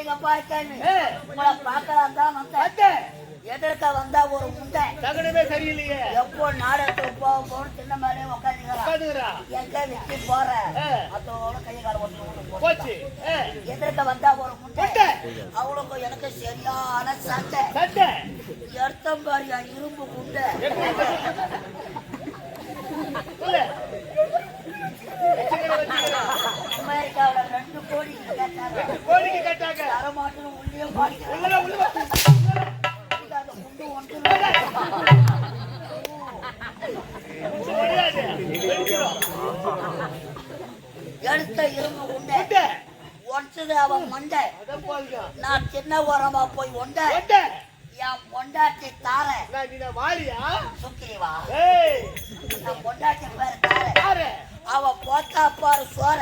ஏ, உங்களை பார்க்கலாம் தான் வந்தேன். எதிர்க்க வந்தா ஒரு தகுனமே சரியில்லையே. எப்போ நாடகத்துக்கு போக போகணும் சின்ன மேலே உட்காந்துக்கிறா எங்க விட்டு போற. அதோட கையை கால ஒன்று போச்சு. எதிர்க்க வந்தா ஒரு முட்டை. அவளுக்கும் எனக்கு சரியான சட்டை எடுத்தம் பாரியா இரும்பு முண்டை ஒன்றது அவன் மண்டை. நான் சின்ன ஓரமா போய் முட்டை. என் பொண்டாட்டி வாரியா? சுக்கிரிவா? நான் பொண்டாட்டி பேரு யாரு? அவ போத்தா பாரு சோற.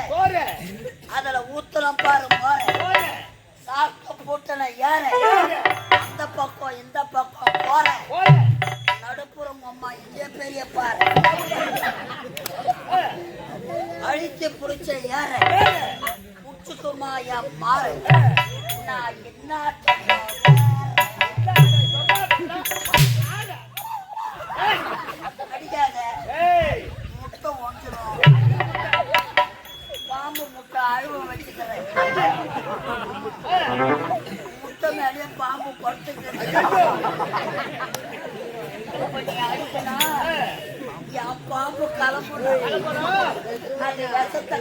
அதுல ஊத்தலம் பாரு மோர. சாப்பிட்ட பூட்டன ஏற அந்த பக்கம் இந்த பக்கம் போற. நடுப்புறம் அம்மா இதே பெரிய பாரு அழித்து புடிச்ச ஏற ஏறு. மாறு நான் என்ன பாம்பு முட்டை அழுவ வச்சுக்கிறேன் முட்டை பாம்பு அது விஷத்தை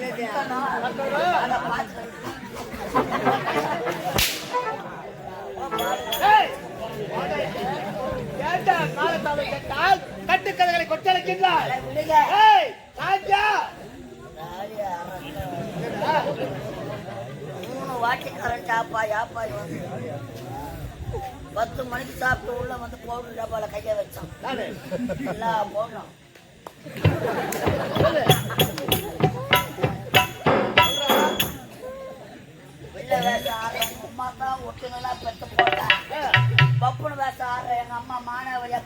மூணு வாட்டி கரண்ட் ஆப்பா ஆப்பா வந்து? பத்து மணிக்கு சாப்பிட்டு உள்ள வந்து பவுடர் டப்பால கைய வச்சான். போடணும். சொல்லு. வெள்ளை வேஷம் ஆடுற எங்க அம்மா தான் ஒட்டுங்களா பெத்து போட்டா. பப்புனு வேஷம் ஆடுற எங்க அம்மா மாணவரியா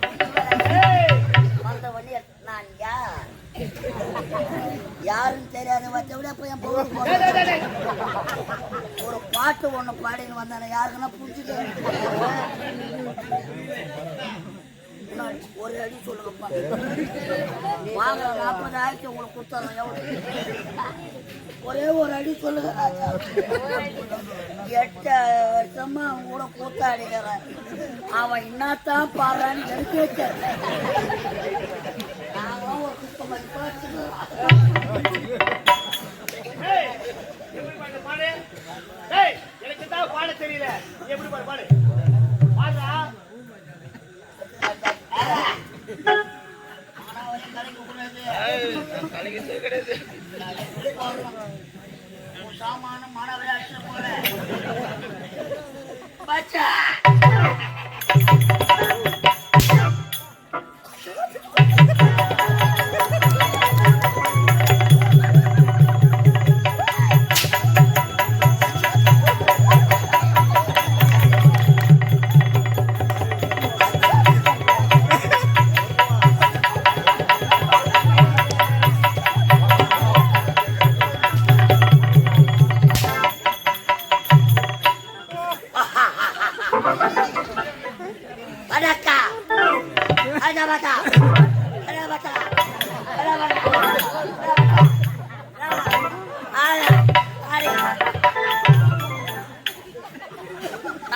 ஏய், வந்த வழி நான் யார்? யாருன்னு தெரியாத வச்ச விட போய் என் பவுடர் டேய், பாட்டு ஒண்ணு பாடின்னு வந்தானே யாருக்குன்னா புரிஞ்சுட்டு ஒரு அடி சொல்லுங்கப்பா. வாங்க நாற்பதாயிரத்தி உங்களுக்கு கொடுத்தாங்க எவ்வளோ ஒரே ஒரு அடி சொல்லுங்க எட்டு வருஷமா அவன் கூட கூத்தாடிக்கிறேன் அவன் என்னத்தான் பாடுறான்னு எனக்கு தெரியல. நாங்களும் ஒரு குப்பை மதிப்பா வச்சுக்கிறோம். பாட தெரியல. எப்படி பாடு பாடு பாடுறா சாமான மாணவரை அடிச்சுட்டு போல பச்சா.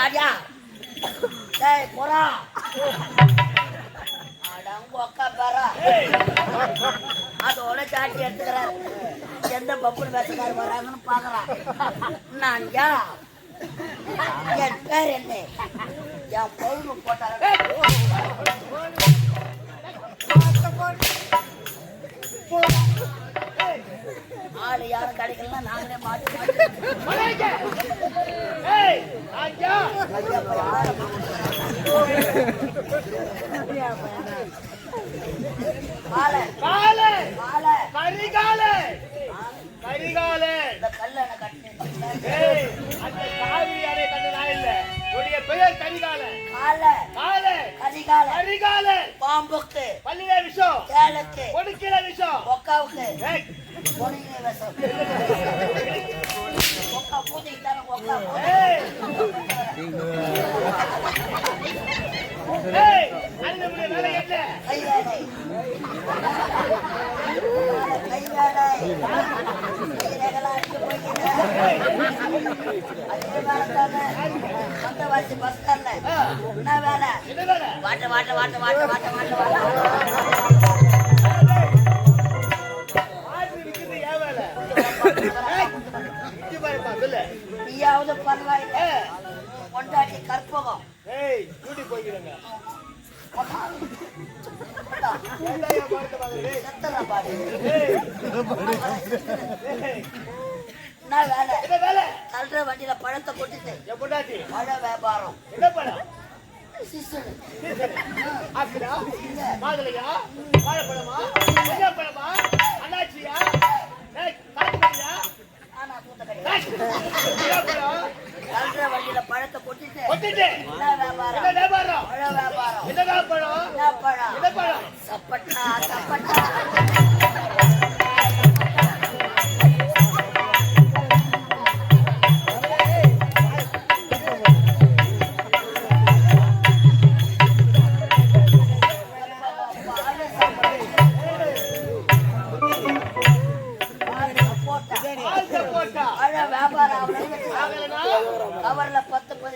ராஜா டேய் போடா. அதோட சாட்டி எடுத்துக்கிறாரு. எந்த பப்புனு பேசுறாரு வராங்கன்னு பாக்குறான் நான் என் பேர் என்ன? என் பொழுது போட்டாரு. ஆளு யாரும் கிடைக்கலன்னா நாங்களே மாட்டி மாலை காலை மாலை கரிகாலை கரிகாலை இந்த கல்ல என்ன கட்டினேன் அந்த காவிரி அறை கண்ட நான் இல்ல உன்னுடைய பெயர் கரிகாலை காலை காலை கரிகால கரிகாலை பாம்புக்கு பள்ளியில விஷம். சேலுக்கு கொடுக்கிற விஷம். ஒக்காவுக்கு வாட்ட வாட்ட வாட்ட வாட்ட வாட்ட வாட்ட வாட்ட ஏய் என்ன வேலை என்ன வேலை தள்ளுற வண்டியில பழத்தை கொட்டிட்டு பொண்டாட்டி பழ வியாபாரம் என்ன பழம் மாதுளையா வாழைப்பழமா பழமா அண்ணாச்சியா ஏய், சாத்துக்குடியா ஆனா பூத்த கடை ஏய், என்ன பழம் தள்ளுற வண்டியில பழத்தை கொட்டிட்டு என்ன வியாபாரம்? என்ன வியாபாரம்? என்ன பழம்? சப்பட்டா சப்பட்டா.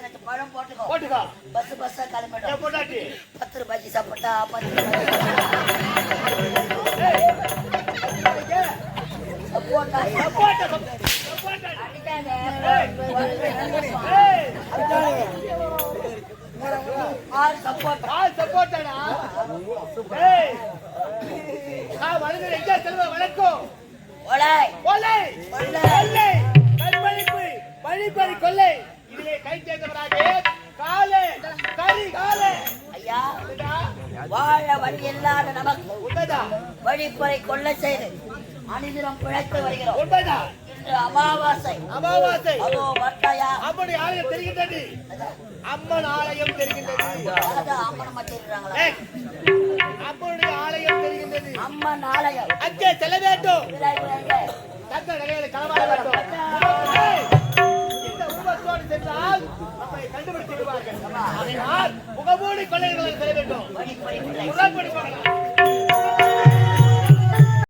பதினெட்டு பழம் போட்டுக்கோ. போட்டுக்கோ. பஸ் பஸ்ஸா கிளம்பிடும். என் பொண்டாட்டி. பத்து ரூபாய்க்கு சாப்பிட்டா. பத்து வணக்கம்? ஒலை. கொள்ளை கொள்ளை. கொள்ளை கற்பழிப்பு பழிப்பறி கொள்ளை இதிலே கை சேர்ந்தவராக காலே கரி காலே. ஐயா உண்மைதா? வாழ வழி இல்லாத நமக்கு வழிப்பறை கொள்ள செய்து அனிதினம் பிழைத்து வருகிறோம். உண்மைதா இன்று அமாவாசை. அமாவாசை. அதோ வட்டாயா அம்மன் ஆலயம் தெரிகின்றது. அம்மன் ஆலயம் தெரிகின்றது. அம்மன் ஏய், அம்மனுடைய ஆலயம் தெரிகின்றது. அம்மன் ஆலயம். அங்கே செல்ல வேண்டும்? தக்க நகைகளை களவாட கண்டுபிடித்து விடுவார்கள் அதனால் முகமூடி கொள்ளைகளை செல்ல வேண்டும்